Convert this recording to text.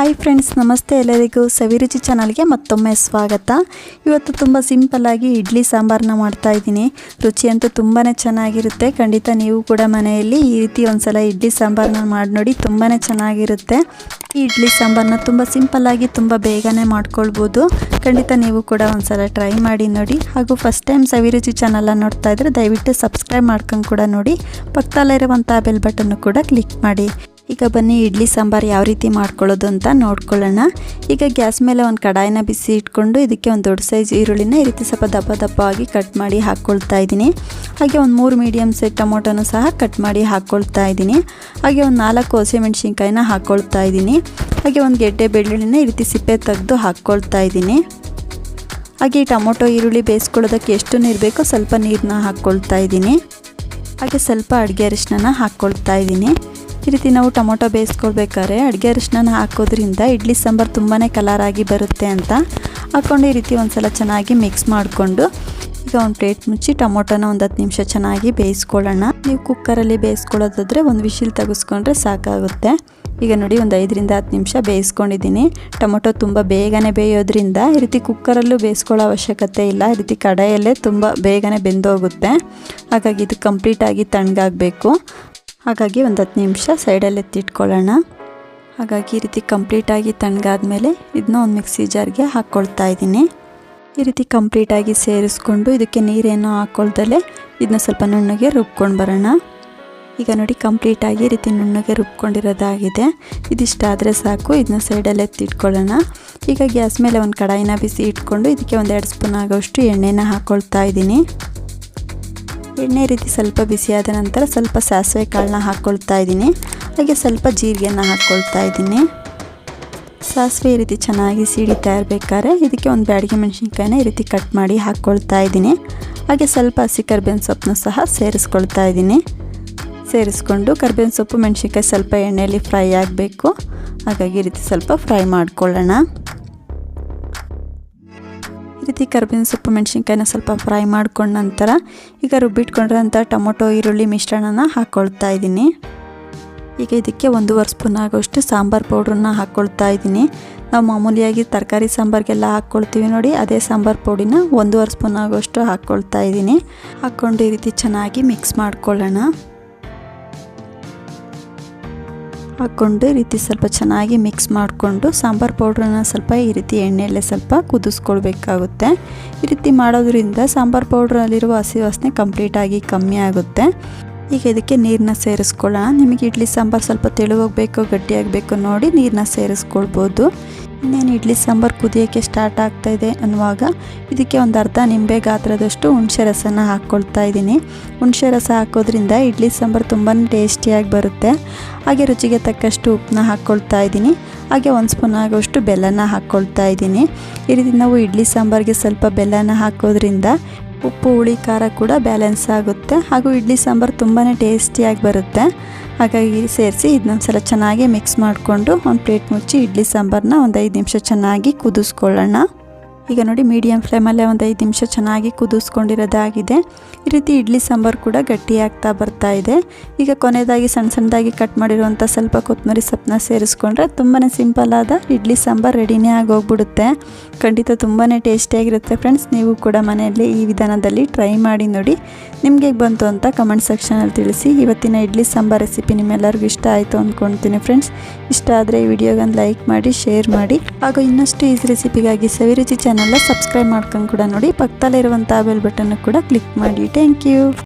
Hi friends ನಮಸ್ತೆ ಎಲ್ಲರಿಗೂ ಸವಿರುಚಿ ಚಾನಲ್ಗೆ ಮತ್ತೊಮ್ಮೆ ಸ್ವಾಗತ. ಇವತ್ತು ತುಂಬ ಸಿಂಪಲ್ಲಾಗಿ ಇಡ್ಲಿ ಸಾಂಬಾರನ್ನ ಮಾಡ್ತಾ ಇದ್ದೀನಿ. ರುಚಿಯಂತೂ ತುಂಬಾ ಚೆನ್ನಾಗಿರುತ್ತೆ. ಖಂಡಿತ ನೀವು ಕೂಡ ಮನೆಯಲ್ಲಿ ಈ ರೀತಿ ಒಂದ್ಸಲ ಇಡ್ಲಿ ಸಾಂಬಾರನ್ನ ಮಾಡಿ ನೋಡಿ ತುಂಬಾ ಚೆನ್ನಾಗಿರುತ್ತೆ. ಈ ಇಡ್ಲಿ ಸಾಂಬಾರನ್ನ ತುಂಬ ಸಿಂಪಲ್ಲಾಗಿ ತುಂಬ ಬೇಗನೆ ಮಾಡ್ಕೊಳ್ಬೋದು. ಖಂಡಿತ ನೀವು ಕೂಡ ಒಂದ್ಸಲ ಟ್ರೈ ಮಾಡಿ ನೋಡಿ. ಹಾಗೂ ಫಸ್ಟ್ ಟೈಮ್ ಸವಿರುಚಿ ಚಾನಲ್ನ ನೋಡ್ತಾ ಇದ್ದರೆ ದಯವಿಟ್ಟು ಸಬ್ಸ್ಕ್ರೈಬ್ ಮಾಡ್ಕೊಂಡು ಕೂಡ ನೋಡಿ. ಪಕ್ಕದಲ್ಲಿರುವಂಥ ಬೆಲ್ ಬಟನ್ನು ಕೂಡ ಕ್ಲಿಕ್ ಮಾಡಿ. ಈಗ ಬನ್ನಿ, ಇಡ್ಲಿ ಸಾಂಬಾರು ಯಾವ ರೀತಿ ಮಾಡ್ಕೊಳ್ಳೋದು ಅಂತ ನೋಡ್ಕೊಳ್ಳೋಣ. ಈಗ ಗ್ಯಾಸ್ ಮೇಲೆ ಒಂದು ಕಡಾಯಿನ ಬಿಸಿ ಇಟ್ಕೊಂಡು ಇದಕ್ಕೆ ಒಂದು ದೊಡ್ಡ ಸೈಜ್ ಈರುಳ್ಳಿನ ಈ ರೀತಿ ಸ್ವಲ್ಪ ದಪ್ಪ ದಪ್ಪವಾಗಿ ಕಟ್ ಮಾಡಿ ಹಾಕ್ಕೊಳ್ತಾ ಇದ್ದೀನಿ. ಹಾಗೆ ಒಂದು ಮೂರು ಮೀಡಿಯಮ್ ಸೈಜ್ ಟೊಮೊಟೊನೂ ಸಹ ಕಟ್ ಮಾಡಿ ಹಾಕ್ಕೊಳ್ತಾ ಇದ್ದೀನಿ. ಹಾಗೆ ಒಂದು ನಾಲ್ಕು ಹಸಿಮೆಣ್ಸಿನ್ಕಾಯಿನ ಹಾಕ್ಕೊಳ್ತಾ ಇದ್ದೀನಿ. ಹಾಗೆ ಒಂದು ಗೆಡ್ಡೆ ಬೆಳ್ಳುಳ್ಳಿನ ಈ ರೀತಿ ಸಿಪ್ಪೆ ತೆಗೆದು ಹಾಕ್ಕೊಳ್ತಾ ಇದ್ದೀನಿ. ಹಾಗೆ ಟೊಮೊಟೊ ಈರುಳ್ಳಿ ಬೇಯಿಸ್ಕೊಳ್ಳೋದಕ್ಕೆ ಎಷ್ಟು ನೀರು ಬೇಕೋ ಸ್ವಲ್ಪ ನೀರನ್ನ ಹಾಕ್ಕೊಳ್ತಾ ಇದ್ದೀನಿ. ಹಾಗೆ ಸ್ವಲ್ಪ ಅಡುಗೆ ಅರಿಶಿನ ಹಾಕ್ಕೊಳ್ತಾ ಇದ್ದೀನಿ. ಈ ರೀತಿ ನಾವು ಟೊಮೊಟೊ ಬೇಯಿಸ್ಕೊಳ್ಬೇಕಾದ್ರೆ ಅಡುಗೆ ಅರಿಶಿನ ಹಾಕೋದ್ರಿಂದ ಇಡ್ಲಿ ಸಾಂಬಾರು ತುಂಬಾ ಕಲರಾಗಿ ಬರುತ್ತೆ ಅಂತ ಹಾಕ್ಕೊಂಡು ಈ ರೀತಿ ಒಂದು ಸಲ ಚೆನ್ನಾಗಿ ಮಿಕ್ಸ್ ಮಾಡಿಕೊಂಡು ಈಗ ಒಂದು ಪ್ಲೇಟ್ ಮುಚ್ಚಿ ಟೊಮೊಟೊನ ಒಂದು ಹತ್ತು ನಿಮಿಷ ಚೆನ್ನಾಗಿ ಬೇಯಿಸ್ಕೊಳ್ಳೋಣ. ನೀವು ಕುಕ್ಕರಲ್ಲಿ ಬೇಯಿಸ್ಕೊಳ್ಳೋದಾದರೆ ಒಂದು ವಿಶಿಲ್ ತೆಗೆಸ್ಕೊಂಡ್ರೆ ಸಾಕಾಗುತ್ತೆ. ಈಗ ನೋಡಿ ಒಂದು ಐದರಿಂದ ಹತ್ತು ನಿಮಿಷ ಬೇಯಿಸ್ಕೊಂಡಿದ್ದೀನಿ. ಟೊಮೊಟೊ ತುಂಬ ಬೇಗನೆ ಬೇಯೋದ್ರಿಂದ ಈ ರೀತಿ ಕುಕ್ಕರಲ್ಲೂ ಬೇಯಿಸ್ಕೊಳ್ಳೋ ಅವಶ್ಯಕತೆ ಇಲ್ಲ. ಈ ರೀತಿ ಕಡಾಯಲ್ಲೇ ತುಂಬ ಬೇಗನೆ ಬೆಂದೋಗುತ್ತೆ. ಹಾಗಾಗಿ ಇದು ಕಂಪ್ಲೀಟಾಗಿ ತಣ್ಣಗಾಗಬೇಕು. ಹಾಗಾಗಿ ಒಂದು ಹತ್ತು ನಿಮಿಷ ಸೈಡಲ್ಲಿ ಎತ್ತಿಟ್ಕೊಳ್ಳೋಣ. ಹಾಗಾಗಿ ಈ ರೀತಿ ಕಂಪ್ಲೀಟಾಗಿ ತಣ್ಣಗಾದ್ಮೇಲೆ ಇದನ್ನ ಒಂದು ಮಿಕ್ಸಿ ಜಾರ್ಗೆ ಹಾಕ್ಕೊಳ್ತಾ ಇದ್ದೀನಿ. ಈ ರೀತಿ ಕಂಪ್ಲೀಟಾಗಿ ಸೇರಿಸ್ಕೊಂಡು ಇದಕ್ಕೆ ನೀರೇನು ಹಾಕ್ಕೊಳ್ದಲೆ ಇದನ್ನ ಸ್ವಲ್ಪ ನುಣ್ಣಗೆ ರುಬ್ಕೊಂಡು ಬರೋಣ. ಈಗ ನೋಡಿ ಕಂಪ್ಲೀಟಾಗಿ ಈ ರೀತಿ ನುಣ್ಣಗೆ ರುಬ್ಕೊಂಡಿರೋದಾಗಿದೆ. ಇದಿಷ್ಟಾದರೆ ಸಾಕು ಇದನ್ನ ಸೈಡಲ್ಲಿ ಎತ್ತಿಟ್ಕೊಳ್ಳೋಣ. ಈಗ ಗ್ಯಾಸ್ ಮೇಲೆ ಒಂದು ಕಡಾಯಿನ ಬಿಸಿ ಇಟ್ಕೊಂಡು ಇದಕ್ಕೆ ಒಂದು ಎರಡು ಸ್ಪೂನ್ ಆಗೋಷ್ಟು ಎಣ್ಣೆನ ಹಾಕ್ಕೊಳ್ತಾ ಇದ್ದೀನಿ. ಎಣ್ಣೆ ರೀತಿ ಸ್ವಲ್ಪ ಬಿಸಿಯಾದ ನಂತರ ಸ್ವಲ್ಪ ಸಾಸಿವೆ ಕಾಳನ್ನ ಹಾಕ್ಕೊಳ್ತಾ ಇದ್ದೀನಿ. ಹಾಗೆ ಸ್ವಲ್ಪ ಜೀರಿಗೆಯನ್ನು ಹಾಕ್ಕೊಳ್ತಾ ಇದ್ದೀನಿ. ಸಾಸಿವೆ ಈ ರೀತಿ ಚೆನ್ನಾಗಿ ಸಿಡಿತಾ ಇರಬೇಕಾದ್ರೆ ಇದಕ್ಕೆ ಒಂದು ಬ್ಯಾಡಿಗೆ ಮೆಣಸಿನ್ಕಾಯಿನ ಈ ರೀತಿ ಕಟ್ ಮಾಡಿ ಹಾಕ್ಕೊಳ್ತಾ ಇದ್ದೀನಿ. ಹಾಗೆ ಸ್ವಲ್ಪ ಹಸಿ ಕರ್ಬೇವಿನ ಸೊಪ್ಪನ್ನು ಸಹ ಸೇರಿಸ್ಕೊಳ್ತಾ ಇದ್ದೀನಿ. ಸೇರಿಸ್ಕೊಂಡು ಕರ್ಬೇವಿನ ಸೊಪ್ಪು ಮೆಣಸಿನ್ಕಾಯಿ ಸ್ವಲ್ಪ ಎಣ್ಣೆಯಲ್ಲಿ ಫ್ರೈ ಆಗಬೇಕು. ಹಾಗಾಗಿ ಈ ರೀತಿ ಸ್ವಲ್ಪ ಫ್ರೈ ಮಾಡ್ಕೊಳ್ಳೋಣ. ರೀತಿ ಕರ್ಬೇವಿನ ಸೊಪ್ಪು, ಮೆಣಸಿನ್ಕಾಯಿನ ಸ್ವಲ್ಪ ಫ್ರೈ ಮಾಡ್ಕೊಂಡ ನಂತರ ಈಗ ರುಬ್ಬಿಟ್ಕೊಂಡಿರೋಂಥ ಟೊಮೊಟೊ, ಈರುಳ್ಳಿ ಮಿಶ್ರಣನ ಹಾಕ್ಕೊಳ್ತಾ ಇದ್ದೀನಿ. ಈಗ ಇದಕ್ಕೆ ಒಂದೂವರೆ ಸ್ಪೂನ್ ಆಗೋಷ್ಟು ಸಾಂಬಾರು ಪೌಡ್ರನ್ನ ಹಾಕ್ಕೊಳ್ತಾ ಇದ್ದೀನಿ. ನಾವು ಮಾಮೂಲಿಯಾಗಿ ತರಕಾರಿ ಸಾಂಬಾರಿಗೆಲ್ಲ ಹಾಕ್ಕೊಳ್ತೀವಿ ನೋಡಿ, ಅದೇ ಸಾಂಬಾರು ಪೌಡಿನ ಒಂದೂವರೆ ಸ್ಪೂನ್ ಆಗೋಷ್ಟು ಹಾಕ್ಕೊಳ್ತಾ ಇದ್ದೀನಿ. ಹಾಕ್ಕೊಂಡು ಈ ರೀತಿ ಚೆನ್ನಾಗಿ ಮಿಕ್ಸ್ ಮಾಡ್ಕೊಳ್ಳೋಣ. ಹಾಕ್ಕೊಂಡು ಈ ರೀತಿ ಸ್ವಲ್ಪ ಚೆನ್ನಾಗಿ ಮಿಕ್ಸ್ ಮಾಡಿಕೊಂಡು ಸಾಂಬಾರು ಪೌಡ್ರನ್ನ ಸ್ವಲ್ಪ ಈ ರೀತಿ ಎಣ್ಣೆಯಲ್ಲೇ ಸ್ವಲ್ಪ ಕುದಿಸ್ಕೊಳ್ಬೇಕಾಗುತ್ತೆ. ಈ ರೀತಿ ಮಾಡೋದ್ರಿಂದ ಸಾಂಬಾರು ಪೌಡ್ರಲ್ಲಿರುವ ಹಸಿ ವಾಸನೆ ಕಂಪ್ಲೀಟಾಗಿ ಕಮ್ಮಿ ಆಗುತ್ತೆ. ಈಗ ಇದಕ್ಕೆ ನೀರನ್ನ ಸೇರಿಸ್ಕೊಳ್ಳೋಣ. ನಿಮಗೆ ಇಡ್ಲಿ ಸಾಂಬಾರು ಸ್ವಲ್ಪ ತೆಳುವಾಗಬೇಕು ಗಟ್ಟಿಯಾಗಬೇಕು ನೋಡಿ ನೀರನ್ನ ಸೇರಿಸ್ಕೊಳ್ಬೋದು. ಇನ್ನೇನು ಇಡ್ಲಿ ಸಾಂಬಾರು ಕುದಿಯೋಕ್ಕೆ ಸ್ಟಾರ್ಟ್ ಆಗ್ತಾ ಇದೆ ಅನ್ನುವಾಗ ಇದಕ್ಕೆ ಒಂದು ಅರ್ಧ ನಿಂಬೆ ಗಾತ್ರದಷ್ಟು ಹುಣಸೆ ರಸನ ಹಾಕ್ಕೊಳ್ತಾ ಇದ್ದೀನಿ. ಹುಣಸೆ ರಸ ಹಾಕೋದ್ರಿಂದ ಇಡ್ಲಿ ಸಾಂಬಾರು ತುಂಬಾ ಟೇಸ್ಟಿಯಾಗಿ ಬರುತ್ತೆ. ಹಾಗೆ ರುಚಿಗೆ ತಕ್ಕಷ್ಟು ಉಪ್ಪನ್ನ ಹಾಕ್ಕೊಳ್ತಾ ಇದ್ದೀನಿ. ಹಾಗೆ ಒಂದು ಸ್ಪೂನ್ ಆಗೋಷ್ಟು ಬೆಲ್ಲನ ಹಾಕ್ಕೊಳ್ತಾ ಇದ್ದೀನಿ. ಈ ರೀತಿ ನಾವು ಇಡ್ಲಿ ಸಾಂಬಾರಿಗೆ ಸ್ವಲ್ಪ ಬೆಲ್ಲನ ಹಾಕೋದ್ರಿಂದ ಉಪ್ಪು, ಹುಳಿ, ಖಾರ ಕೂಡ ಬ್ಯಾಲೆನ್ಸ್ ಆಗುತ್ತೆ. ಹಾಗೂ ಇಡ್ಲಿ ಸಾಂಬಾರು ತುಂಬಾ ಟೇಸ್ಟಿಯಾಗಿ ಬರುತ್ತೆ. ಹಾಗಾಗಿ ಸೇರಿಸಿ ಇದನ್ನೊಂದು ಸಲ ಚೆನ್ನಾಗಿ ಮಿಕ್ಸ್ ಮಾಡಿಕೊಂಡು ಒಂದು ಪ್ಲೇಟ್ ಮುಚ್ಚಿ ಇಡ್ಲಿ ಸಾಂಬಾರನ್ನ ಒಂದು ಐದು ನಿಮಿಷ ಚೆನ್ನಾಗಿ ಕುದಿಸ್ಕೊಳ್ಳೋಣ. ಈಗ ನೋಡಿ ಮೀಡಿಯಮ್ ಫ್ಲೇಮಲ್ಲೇ ಒಂದು ಐದು ನಿಮಿಷ ಚೆನ್ನಾಗಿ ಕುದಿಸ್ಕೊಂಡಿರೋದಾಗಿದೆ. ಈ ರೀತಿ ಇಡ್ಲಿ ಸಾಂಬಾರು ಕೂಡ ಗಟ್ಟಿಯಾಗ್ತಾ ಬರ್ತಾ ಇದೆ. ಈಗ ಕೊನೆಯದಾಗಿ ಸಣ್ಣ ಸಣ್ಣದಾಗಿ ಕಟ್ ಮಾಡಿರುವಂಥ ಸ್ವಲ್ಪ ಕೊತ್ತಂಬರಿ ಸೊಪ್ಪನ್ನ ಸೇರಿಸ್ಕೊಂಡ್ರೆ ತುಂಬಾ ಆದ ಇಡ್ಲಿ ಸಾಂಬಾರು ರೆಡಿನೇ ಆಗೋಗ್ಬಿಡುತ್ತೆ. ಖಂಡಿತ ತುಂಬಾ ಟೇಸ್ಟಿಯಾಗಿರುತ್ತೆ ಫ್ರೆಂಡ್ಸ್ ನೀವು ಕೂಡ ಮನೆಯಲ್ಲಿ ಈ ವಿಧಾನದಲ್ಲಿ ಟ್ರೈ ಮಾಡಿ ನೋಡಿ. ನಿಮಗೆ ಬಂತು ಅಂತ ಕಮೆಂಟ್ ಸೆಕ್ಷನಲ್ಲಿ ತಿಳಿಸಿ. ಇವತ್ತಿನ ಇಡ್ಲಿ ಸಾಂಬಾರು ರೆಸಿಪಿ ನಿಮ್ಮೆಲ್ಲರಿಗೂ ಇಷ್ಟ ಆಯಿತು ಅಂದ್ಕೊಳ್ತೀನಿ ಫ್ರೆಂಡ್ಸ್ ಇಷ್ಟ ಆದರೆ ಈ ವಿಡಿಯೋಗೊಂದು ಲೈಕ್ ಮಾಡಿ ಶೇರ್ ಮಾಡಿ. ಹಾಗೂ ಇನ್ನಷ್ಟು ಈಸಿ ರೆಸಿಪಿಗಾಗಿ ಸವಿರುಚಿ ಚಾನಲ್ನ ಸಬ್ಸ್ಕ್ರೈಬ್ ಮಾಡ್ಕೊಂಡು ಕೂಡ ನೋಡಿ. ಪಕ್ಕದಲ್ಲಿರುವಂಥ ಬೆಲ್ ಬಟನ್ನು ಕೂಡ ಕ್ಲಿಕ್ ಮಾಡಿ. Thank you